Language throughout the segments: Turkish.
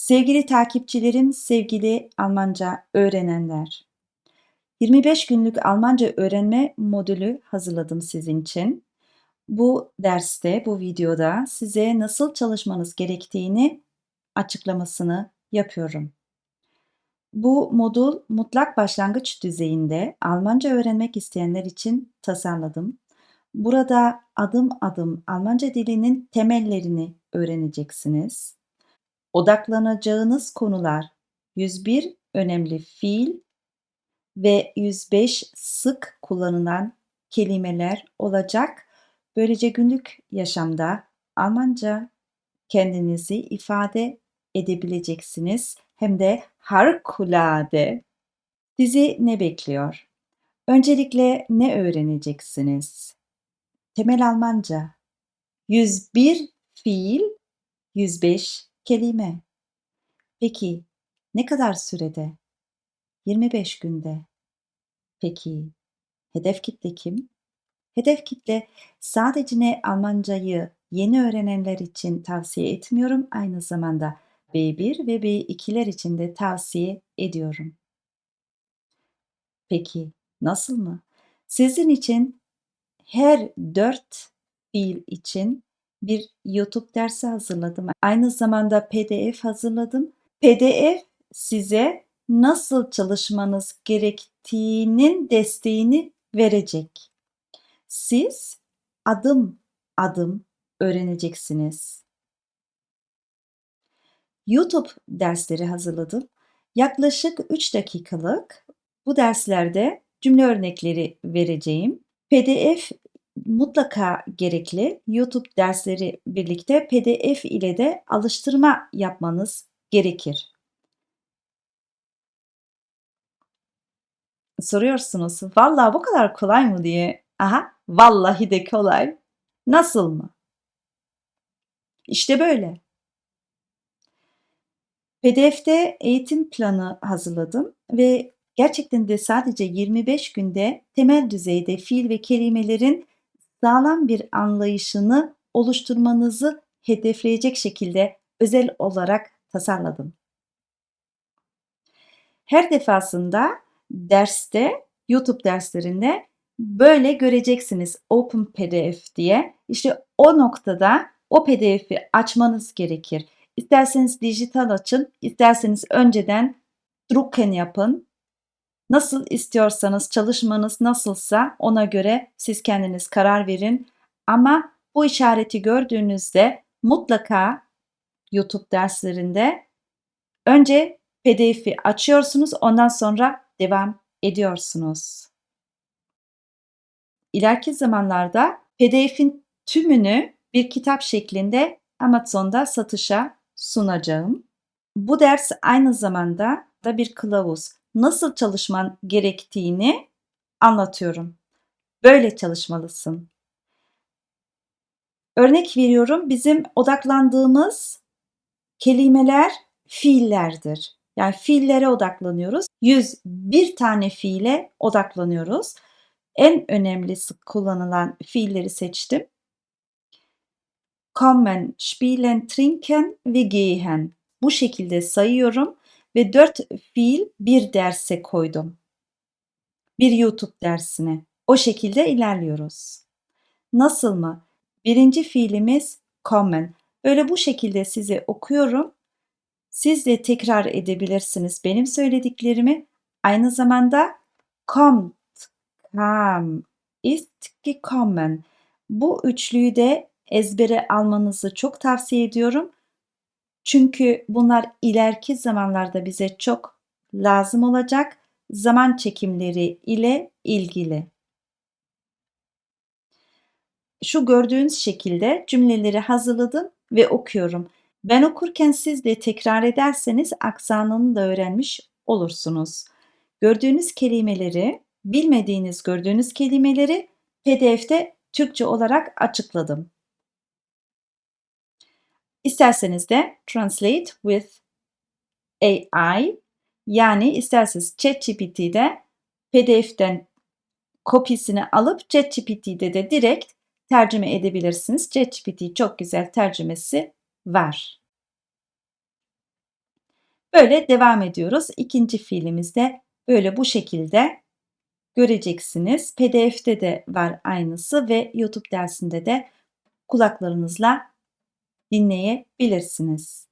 Sevgili takipçilerim, sevgili Almanca öğrenenler. 25 günlük Almanca öğrenme modülü hazırladım sizin için. Bu derste, bu videoda size nasıl çalışmanız gerektiğini açıklamasını yapıyorum. Bu modul mutlak başlangıç düzeyinde Almanca öğrenmek isteyenler için tasarladım. Burada adım adım Almanca dilinin temellerini öğreneceksiniz. Odaklanacağınız konular 101 önemli fiil ve 105 sık kullanılan kelimeler olacak. Böylece günlük yaşamda Almanca kendinizi ifade edebileceksiniz. Hem de harikulade. Sizi ne bekliyor? Öncelikle ne öğreneceksiniz? Temel Almanca. 101 fiil, 105 kelime. Peki ne kadar sürede? 25 günde. Peki hedef kitle kim? Hedef kitle sadece ne Almancayı yeni öğrenenler için tavsiye etmiyorum, aynı zamanda B1 ve B2'ler için de tavsiye ediyorum. Peki nasıl mı? Sizin için her dört fiil için bir YouTube dersi hazırladım. Aynı zamanda PDF hazırladım. PDF size nasıl çalışmanız gerektiğinin desteğini verecek. Siz adım adım öğreneceksiniz. YouTube dersleri hazırladım. Yaklaşık 3 dakikalık bu derslerde cümle örnekleri vereceğim. PDF mutlaka gerekli. YouTube dersleri birlikte PDF ile de alıştırma yapmanız gerekir. Soruyorsunuz, vallahi bu kadar kolay mı diye. Aha, vallahi de kolay. Nasıl mı? İşte böyle. PDF'de eğitim planı hazırladım ve gerçekten de sadece 25 günde temel düzeyde fiil ve kelimelerin sağlam bir anlayışını oluşturmanızı hedefleyecek şekilde özel olarak tasarladım. Her defasında derste, YouTube derslerinde böyle göreceksiniz Open PDF diye. İşte o noktada o PDF'i açmanız gerekir. İsterseniz dijital açın, isterseniz önceden drukken yapın. Nasıl istiyorsanız çalışmanız nasılsa ona göre siz kendiniz karar verin. Ama bu işareti gördüğünüzde mutlaka YouTube derslerinde önce PDF'i açıyorsunuz, ondan sonra devam ediyorsunuz. İleriki zamanlarda PDF'in tümünü bir kitap şeklinde Amazon'da satışa sunacağım. Bu ders aynı zamanda da bir kılavuz. Nasıl çalışman gerektiğini anlatıyorum. Böyle çalışmalısın. Örnek veriyorum bizim odaklandığımız kelimeler fiillerdir. Yani fiillere odaklanıyoruz. 101 tane fiile odaklanıyoruz. En önemli sık kullanılan fiilleri seçtim. Kommen, spielen, trinken ve gehen. Bu şekilde sayıyorum ve 4 fiil bir derse koydum. Bir YouTube dersine. O şekilde ilerliyoruz. Nasıl mı? Birinci fiilimiz kommen. Böyle bu şekilde size okuyorum. Siz de tekrar edebilirsiniz benim söylediklerimi. Aynı zamanda kommt, kam, ist gekommen. Bu üçlüyü de ezbere almanızı çok tavsiye ediyorum. Çünkü bunlar ileriki zamanlarda bize çok lazım olacak zaman çekimleri ile ilgili. Şu gördüğünüz şekilde cümleleri hazırladım ve okuyorum. Ben okurken siz de tekrar ederseniz aksanını da öğrenmiş olursunuz. Gördüğünüz kelimeleri, bilmediğiniz gördüğünüz kelimeleri PDF'de Türkçe olarak açıkladım. İsterseniz de Translate with AI yani isterseniz ChatGPT'de PDF'den kopyasını alıp ChatGPT'de de direkt tercüme edebilirsiniz. ChatGPT çok güzel tercümesi var. Böyle devam ediyoruz. İkinci fiilimizde böyle bu şekilde göreceksiniz. PDF'de de var aynısı ve YouTube dersinde de kulaklarınızla dinleyebilirsiniz.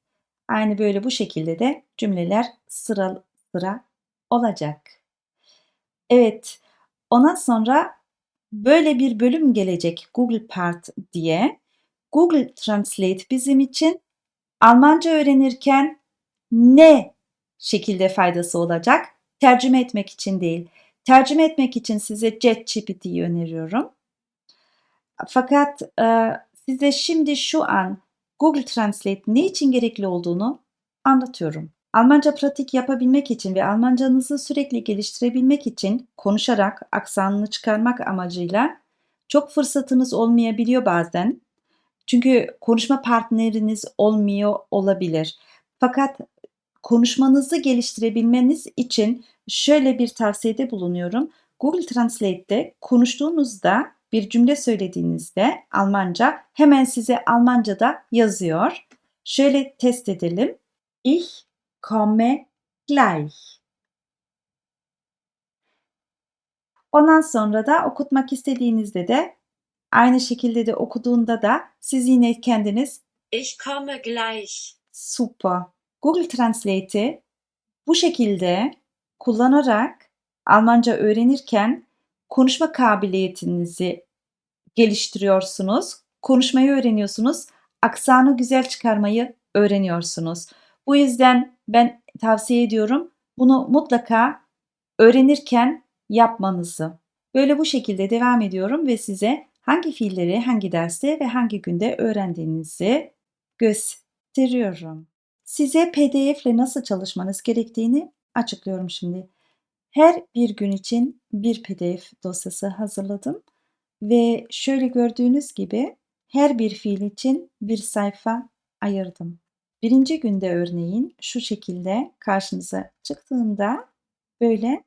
Aynı böyle bu şekilde de cümleler sıra sıra olacak. Evet, ondan sonra böyle bir bölüm gelecek Google Part diye. Google Translate bizim için Almanca öğrenirken ne şekilde faydası olacak? Tercüme etmek için değil. Tercüme etmek için size ChatGPT'yi öneriyorum. Fakat e, size şimdi şu an Google Translate ne için gerekli olduğunu anlatıyorum. Almanca pratik yapabilmek için ve Almancanızı sürekli geliştirebilmek için konuşarak aksanını çıkarmak amacıyla çok fırsatınız olmayabiliyor bazen. Çünkü konuşma partneriniz olmuyor olabilir. Fakat konuşmanızı geliştirebilmeniz için şöyle bir tavsiyede bulunuyorum. Google Translate'te konuştuğunuzda bir cümle söylediğinizde Almanca hemen size Almanca'da yazıyor. Şöyle test edelim. Ich komme gleich. Ondan sonra da okutmak istediğinizde de aynı şekilde de okuduğunda da siz yine kendiniz Ich komme gleich. super. Google Translate'i bu şekilde kullanarak Almanca öğrenirken konuşma kabiliyetinizi geliştiriyorsunuz. Konuşmayı öğreniyorsunuz. Aksanı güzel çıkarmayı öğreniyorsunuz. Bu yüzden ben tavsiye ediyorum bunu mutlaka öğrenirken yapmanızı. Böyle bu şekilde devam ediyorum ve size hangi fiilleri hangi derste ve hangi günde öğrendiğinizi gösteriyorum. Size PDF ile nasıl çalışmanız gerektiğini açıklıyorum şimdi. Her bir gün için bir PDF dosyası hazırladım ve şöyle gördüğünüz gibi her bir fiil için bir sayfa ayırdım. Birinci günde örneğin şu şekilde karşınıza çıktığında böyle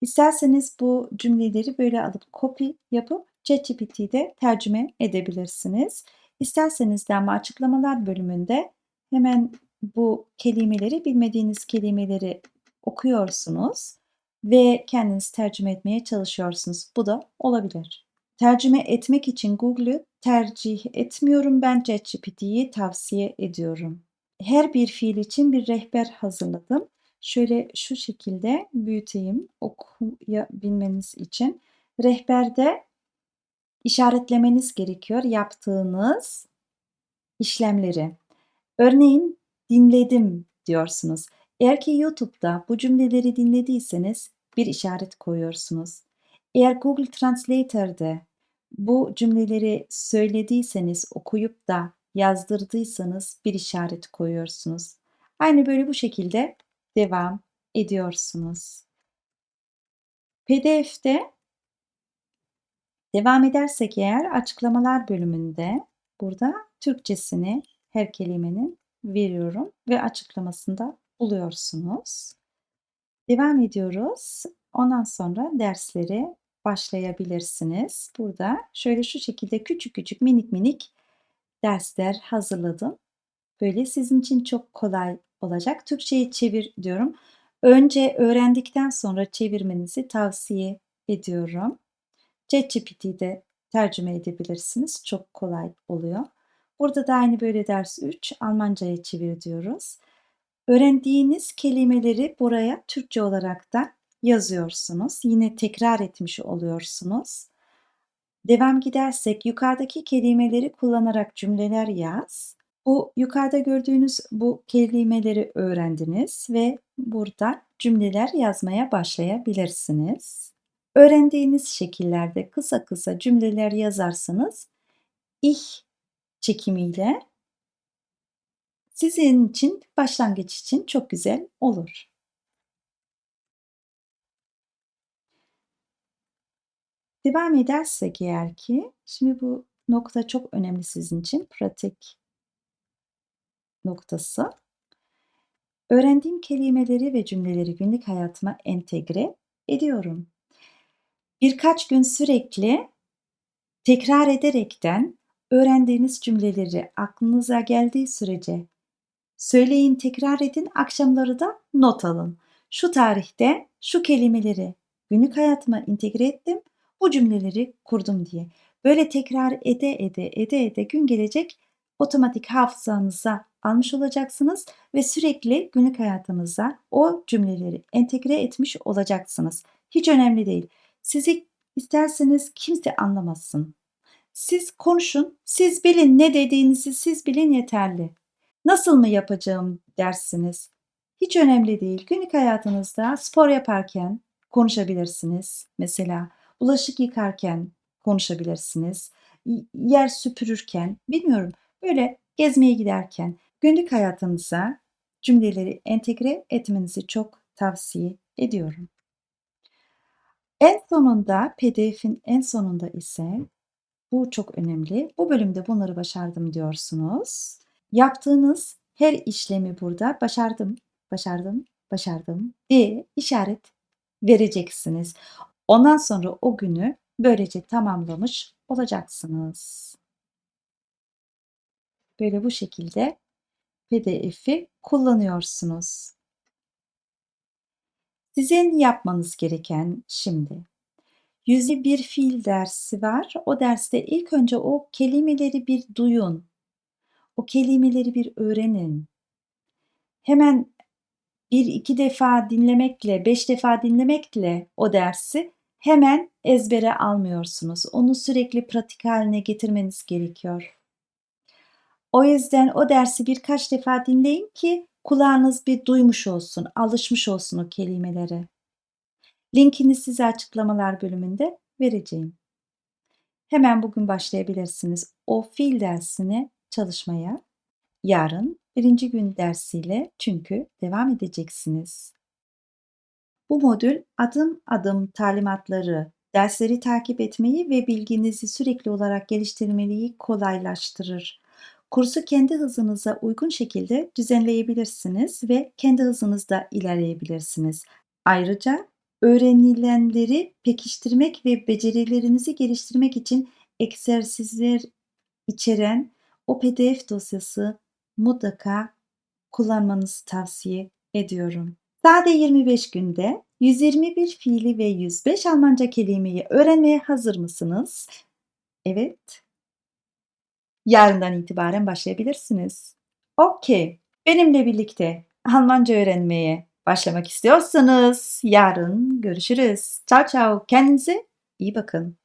isterseniz bu cümleleri böyle alıp copy yapıp ChatGPT'de tercüme edebilirsiniz. İsterseniz de ama açıklamalar bölümünde hemen bu kelimeleri bilmediğiniz kelimeleri okuyorsunuz ve kendiniz tercüme etmeye çalışıyorsunuz. Bu da olabilir. Tercüme etmek için Google'ü tercih etmiyorum. Ben ChatGPT'yi tavsiye ediyorum. Her bir fiil için bir rehber hazırladım. Şöyle şu şekilde büyüteyim okuyabilmeniz için. Rehberde işaretlemeniz gerekiyor yaptığınız işlemleri. Örneğin dinledim diyorsunuz. Eğer ki YouTube'da bu cümleleri dinlediyseniz bir işaret koyuyorsunuz. Eğer Google Translator'de bu cümleleri söylediyseniz, okuyup da yazdırdıysanız bir işaret koyuyorsunuz. Aynı böyle bu şekilde devam ediyorsunuz. PDF'de devam edersek eğer açıklamalar bölümünde burada Türkçesini her kelimenin veriyorum ve açıklamasında buluyorsunuz. Devam ediyoruz. Ondan sonra derslere başlayabilirsiniz. Burada şöyle şu şekilde küçük küçük minik minik dersler hazırladım. Böyle sizin için çok kolay olacak. Türkçeyi çevir diyorum. Önce öğrendikten sonra çevirmenizi tavsiye ediyorum. ChatGPT'de tercüme edebilirsiniz. Çok kolay oluyor. Burada da aynı böyle ders 3 Almanca'ya çevir diyoruz. Öğrendiğiniz kelimeleri buraya Türkçe olarak da yazıyorsunuz. Yine tekrar etmiş oluyorsunuz. Devam gidersek yukarıdaki kelimeleri kullanarak cümleler yaz. Bu yukarıda gördüğünüz bu kelimeleri öğrendiniz ve burada cümleler yazmaya başlayabilirsiniz. Öğrendiğiniz şekillerde kısa kısa cümleler yazarsanız ich çekimiyle sizin için başlangıç için çok güzel olur. Devam edersek eğer ki şimdi bu nokta çok önemli sizin için pratik noktası. Öğrendiğim kelimeleri ve cümleleri günlük hayatıma entegre ediyorum. Birkaç gün sürekli tekrar ederekten öğrendiğiniz cümleleri aklınıza geldiği sürece Söyleyin, tekrar edin, akşamları da not alın. Şu tarihte şu kelimeleri günlük hayatıma entegre ettim, bu cümleleri kurdum diye. Böyle tekrar ede ede ede ede gün gelecek otomatik hafızanıza almış olacaksınız ve sürekli günlük hayatınıza o cümleleri entegre etmiş olacaksınız. Hiç önemli değil. Sizi isterseniz kimse anlamasın. Siz konuşun, siz bilin ne dediğinizi siz bilin yeterli. Nasıl mı yapacağım dersiniz? Hiç önemli değil. Günlük hayatınızda spor yaparken konuşabilirsiniz. Mesela bulaşık yıkarken konuşabilirsiniz. Yer süpürürken, bilmiyorum. Böyle gezmeye giderken günlük hayatınıza cümleleri entegre etmenizi çok tavsiye ediyorum. En sonunda PDF'in en sonunda ise bu çok önemli. Bu bölümde bunları başardım diyorsunuz. Yaptığınız her işlemi burada başardım, başardım, başardım diye işaret vereceksiniz. Ondan sonra o günü böylece tamamlamış olacaksınız. Böyle bu şekilde PDF'i kullanıyorsunuz. Sizin yapmanız gereken şimdi yüzde bir fiil dersi var. O derste ilk önce o kelimeleri bir duyun. O kelimeleri bir öğrenin. Hemen bir iki defa dinlemekle, beş defa dinlemekle o dersi hemen ezbere almıyorsunuz. Onu sürekli pratik haline getirmeniz gerekiyor. O yüzden o dersi birkaç defa dinleyin ki kulağınız bir duymuş olsun, alışmış olsun o kelimelere. Linkini size açıklamalar bölümünde vereceğim. Hemen bugün başlayabilirsiniz o fiil dersini çalışmaya. Yarın birinci gün dersiyle çünkü devam edeceksiniz. Bu modül adım adım talimatları, dersleri takip etmeyi ve bilginizi sürekli olarak geliştirmeyi kolaylaştırır. Kursu kendi hızınıza uygun şekilde düzenleyebilirsiniz ve kendi hızınızda ilerleyebilirsiniz. Ayrıca öğrenilenleri pekiştirmek ve becerilerinizi geliştirmek için egzersizler içeren o PDF dosyası mutlaka kullanmanızı tavsiye ediyorum. Sade 25 günde 121 fiili ve 105 Almanca kelimeyi öğrenmeye hazır mısınız? Evet. Yarından itibaren başlayabilirsiniz. Okey. Benimle birlikte Almanca öğrenmeye başlamak istiyorsanız yarın görüşürüz. Ciao ciao. Kendinize iyi bakın.